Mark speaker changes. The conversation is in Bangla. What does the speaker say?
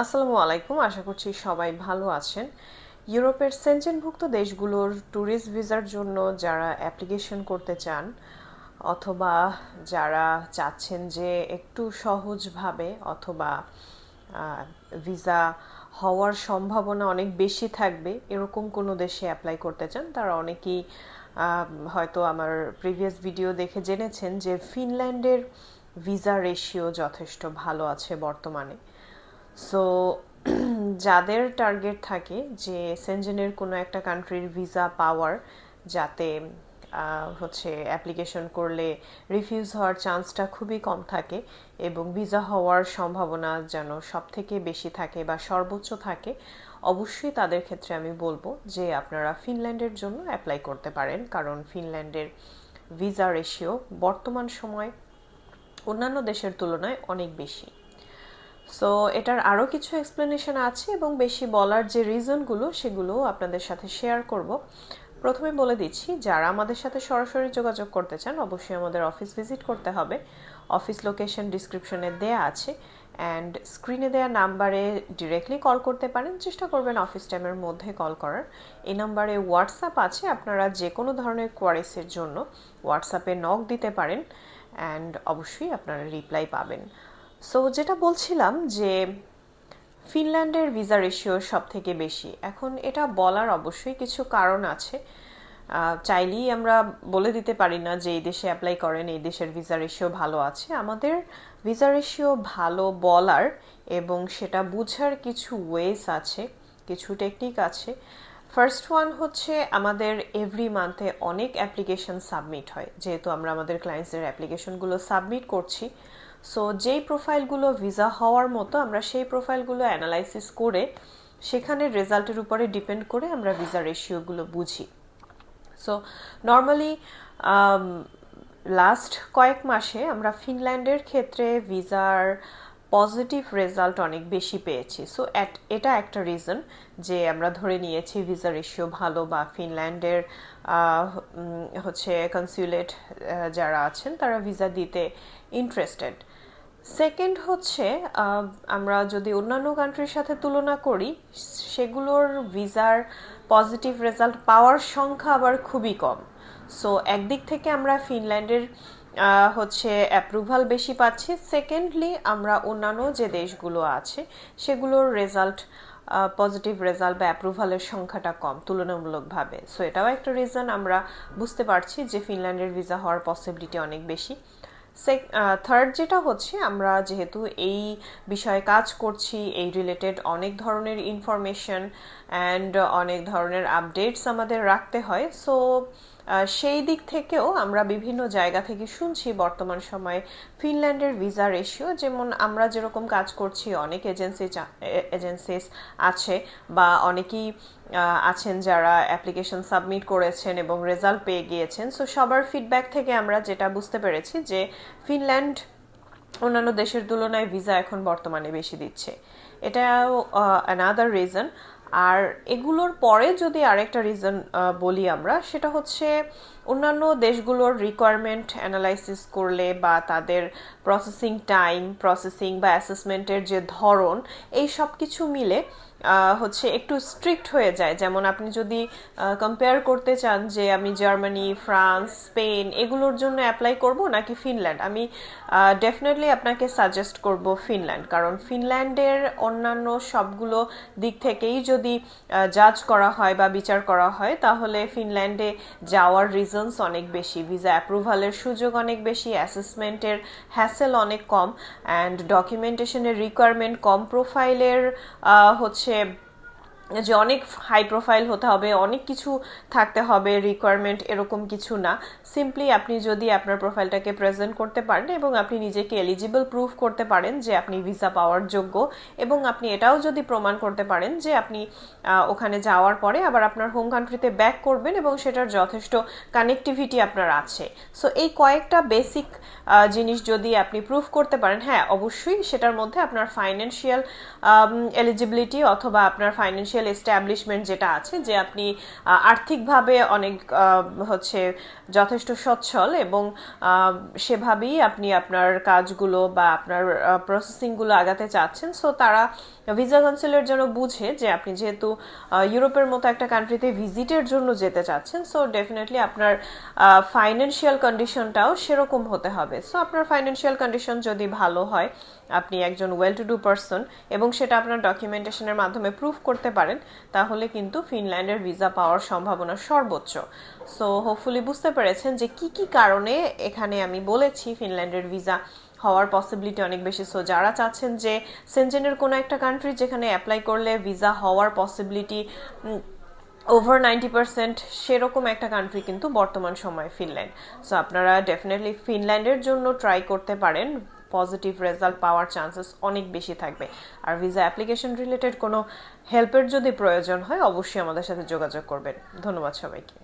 Speaker 1: আসসালামু আলাইকুম, আশা করছি সবাই ভালো আছেন। ইউরোপের সেনজেনভুক্ত দেশগুলোর ট্যুরিস্ট ভিসার জন্য যারা অ্যাপ্লিকেশন করতে চান, অথবা যারা চাচ্ছেন যে একটু সহজভাবে অথবা ভিসা হওয়ার সম্ভাবনা অনেক বেশি থাকবে, এরকম কোনো দেশে অ্যাপ্লাই করতে চান, তারা অনেকেই হয়তো আমার প্রিভিয়াস ভিডিও দেখে জেনেছেন যে ফিনল্যান্ডের ভিসা রেশিও যথেষ্ট ভালো আছে বর্তমানে। সো যাদের টার্গেট থাকে যে সেনজেনের কোনো একটা কান্ট্রির ভিসা পাওয়ার যাতে হচ্ছে অ্যাপ্লিকেশন করলে রিফিউজ হওয়ার চান্সটা খুবই কম থাকে এবং ভিসা হওয়ার সম্ভাবনা যেন সব থেকে বেশি থাকে বা সর্বোচ্চ থাকে, অবশ্যই তাদের ক্ষেত্রে আমি বলব যে আপনারা ফিনল্যান্ডের জন্য অ্যাপ্লাই করতে পারেন। কারণ ফিনল্যান্ডের ভিসা রেশিও বর্তমান সময় অন্যান্য দেশের তুলনায় অনেক বেশি। সো এটার আরও কিছু এক্সপ্লেনেশন আছে এবং বেশি বলার যে রিজনগুলো সেগুলো আপনাদের সাথে শেয়ার করব। প্রথমে বলে দিচ্ছি, যারা আমাদের সাথে সরাসরি যোগাযোগ করতে চান, অবশ্যই আমাদের অফিস ভিজিট করতে হবে। অফিস লোকেশন ডিসক্রিপশনে দেয়া আছে অ্যান্ড স্ক্রিনে দেওয়া নাম্বারে ডিরেক্টলি কল করতে পারেন। চেষ্টা করবেন অফিস টাইমের মধ্যে কল করার। এই নাম্বারে হোয়াটসঅ্যাপ আছে, আপনারা যে কোনো ধরনের কোয়ারিসের জন্য হোয়াটসঅ্যাপে নক দিতে পারেন অ্যান্ড অবশ্যই আপনারা রিপ্লাই পাবেন। সো যেটা বলছিলাম যে ফিনল্যান্ডের ভিসা রেশিও সব থেকে বেশি। এখন এটা বলার অবশ্যই কিছু কারণ আছে। চাইলেই আমরা বলে দিতে পারি না যে এই দেশে অ্যাপ্লাই করেন, এই দেশের ভিসা রেশিও ভালো আছে। আমাদের ভিসা রেশিও ভালো বলার এবং সেটা বুঝার কিছু ওয়েস আছে, কিছু টেকনিক আছে। ফার্স্ট ওয়ান হচ্ছে আমাদের এভরি মান্থে অনেক অ্যাপ্লিকেশন সাবমিট হয়। যেহেতু আমরা আমাদের ক্লায়েন্টসের অ্যাপ্লিকেশনগুলো সাবমিট করছি সো যেই প্রোফাইলগুলো ভিসা হওয়ার মতো আমরা সেই প্রোফাইলগুলো অ্যানালাইসিস করে সেখানে রেজাল্টের উপরে ডিপেন্ড করে আমরা ভিসা রেশিওগুলো বুঝি। সো নর্মালি লাস্ট কয়েক মাসে আমরা ফিনল্যান্ডের ক্ষেত্রে ভিসার পজিটিভ রেজাল্ট অনেক বেশি পেয়েছি। সো এটা একটা রিজন যে আমরা ধরে নিয়েছি ভিসা রেশিও ভালো বা ফিনল্যান্ডের হচ্ছে কনসিউলেট যারা আছেন তারা ভিসা দিতে ইন্টারেস্টেড সেকেন্ড হচ্ছে আমরা যদি অন্যান্য কান্ট্রির সাথে তুলনা করি, সেগুলোর ভিসার পজিটিভ রেজাল্ট পাওয়ার সংখ্যা আবার খুবই কম। সো একদিক থেকে আমরা ফিনল্যান্ডের হচ্ছে অ্যাপ্রুভাল বেশি পাচ্ছি। সেকেন্ডলি আমরা অন্যান্য যে দেশগুলো আছে, সেগুলোর রেজাল্ট পজিটিভ রেজাল্ট বা অ্যাপ্রুভালের সংখ্যাটা কম, তুলনামূলকভাবে। সো এটাও একটা রিজন আমরা বুঝতে পারছি যে ফিনল্যান্ডের ভিসা হওয়ার পসিবিলিটি অনেক বেশি। থার্ড যেটা হচ্ছে, আমরা যেহেতু এই বিষয়ে কাজ করছি, এই রিলেটেড অনেক ধরনের ইনফরমেশন অ্যান্ড অনেক ধরনের আপডেটস আমাদের রাখতে হয়। সো সেই দিক থেকেও আমরা বিভিন্ন জায়গা থেকে শুনছি বর্তমান সময়ে ফিনল্যান্ডের ভিসা রেশিও। যেমন আমরা যেরকম কাজ করছি, অনেক এজেন্সি এজেন্সিস আছে বা অনেকেই আছেন যারা অ্যাপ্লিকেশন সাবমিট করেছেন এবং রেজাল্ট পেয়ে গিয়েছেন। সো সবার ফিডব্যাক থেকে আমরা যেটা বুঝতে পেরেছি যে ফিনল্যান্ড অন্যান্য দেশের তুলনায় ভিসা এখন বর্তমানে বেশি দিচ্ছে। এটাও অ্যানাদার রিজন আর এগুলোর পরে যদি আরেকটা রিজন বলি আমরা সেটা হচ্ছে অন্যান্য দেশগুলোর রিকোয়ারমেন্ট অ্যানালাইসিস করলে বা তাদের প্রসেসিং টাইম প্রসেসিং বা অ্যাসেসমেন্টের যে ধরন, এই সব কিছু মিলে হচ্ছে একটু স্ট্রিক্ট হয়ে যায়। যেমন আপনি যদি কম্পেয়ার করতে চান যে আমি জার্মানি ফ্রান্স স্পেন এগুলোর জন্য অ্যাপ্লাই করব নাকি ফিনল্যান্ড আমি ডেফিনেটলি আপনাকে সাজেস্ট করব ফিনল্যান্ড কারণ ফিনল্যান্ডের অন্যান্য সবগুলো দিক থেকেই যদি জাজ করা হয় বা বিচার করা হয়, তাহলে ফিনল্যান্ডে যাওয়ার রিজনস অনেক বেশি ভিসা অ্যাপ্রুভালের সুযোগ অনেক বেশি অ্যাসেসমেন্টের হ্যাসেল অনেক কম অ্যান্ড ডকুমেন্টেশনের রিকোয়ারমেন্ট কম প্রোফাইলের হচ্ছে যে অনেক হাই প্রোফাইল হতে হবে, অনেক কিছু থাকতে হবে রিকোয়ারমেন্ট এরকম কিছু না। সিম্পলি আপনি যদি আপনার প্রোফাইলটাকে প্রেজেন্ট করতে পারেন এবং আপনি নিজেকে এলিজিবল প্রুফ করতে পারেন যে আপনি ভিসা পাওয়ার যোগ্য এবং আপনি এটাও যদি প্রমাণ করতে পারেন যে আপনি ওখানে যাওয়ার পরে আবার আপনার হোম কান্ট্রিতে ব্যাক করবেন এবং সেটার যথেষ্ট কানেক্টিভিটি আপনার আছে। সো এই কয়েকটা বেসিক জিনিস যদি আপনি প্রুফ করতে পারেন হ্যাঁ অবশ্যই সেটার মধ্যে আপনার ফাইন্যান্সিয়াল এলিজিবিলিটি অথবা আপনার ফাইন্যান্সিয়াল ফাইন্যান্সিয়াল এস্টাবলিশমেন্ট যেটা আছে, যে আপনি আর্থিকভাবে অনেক হচ্ছে যথেষ্ট সচ্ছল এবং সেভাবেই আপনি আপনার কাজগুলো বা আপনার প্রসেসিংগুলো আগাতে চাচ্ছেন। সো তারা ভিসা কাউন্সিলের জন্য বুঝে যে আপনি যেহেতু ইউরোপের মতো একটা কান্ট্রিতে ভিজিটের জন্য যেতে চাচ্ছেন সো ডেফিনেটলি আপনার ফাইন্যান্সিয়াল কন্ডিশনটাও সেরকম হতে হবে। সো আপনার ফাইন্যান্সিয়াল কন্ডিশন যদি ভালো হয়, আপনি একজন ওয়েল টু ডু পারসন এবং সেটা আপনার ডকুমেন্টেশনের মাধ্যমে প্রুফ করতে পারেন, তাহলে কিন্তু ফিনল্যান্ডের ভিসা পাওয়ার সম্ভাবনা সর্বোচ্চ। সো হোপফুলি বুঝতে পেরেছেন যে কি কি কারণে এখানে আমি বলেছি ফিনল্যান্ডের ভিসা হওয়ার পসিবিলিটি অনেক বেশি। সো যারা চাচ্ছেন যে সেনজেনের কোনো একটা কান্ট্রি যেখানে অ্যাপ্লাই করলে ভিসা হওয়ার পসিবিলিটি ওভার নাইনটি পার্সেন্ট সেরকম একটা কান্ট্রি কিন্তু বর্তমান সময়ে ফিনল্যান্ড সো আপনারা ডেফিনেটলি ফিনল্যান্ডের জন্য ট্রাই করতে পারেন। পজিটিভ রেজাল্ট পাওয়ার চান্সেস অনেক বেশি থাকবে। আর ভিসা অ্যাপ্লিকেশন রিলেটেড কোনো হেল্পের যদি প্রয়োজন হয়, অবশ্যই আমাদের সাথে যোগাযোগ করবেন। ধন্যবাদ সবাইকে।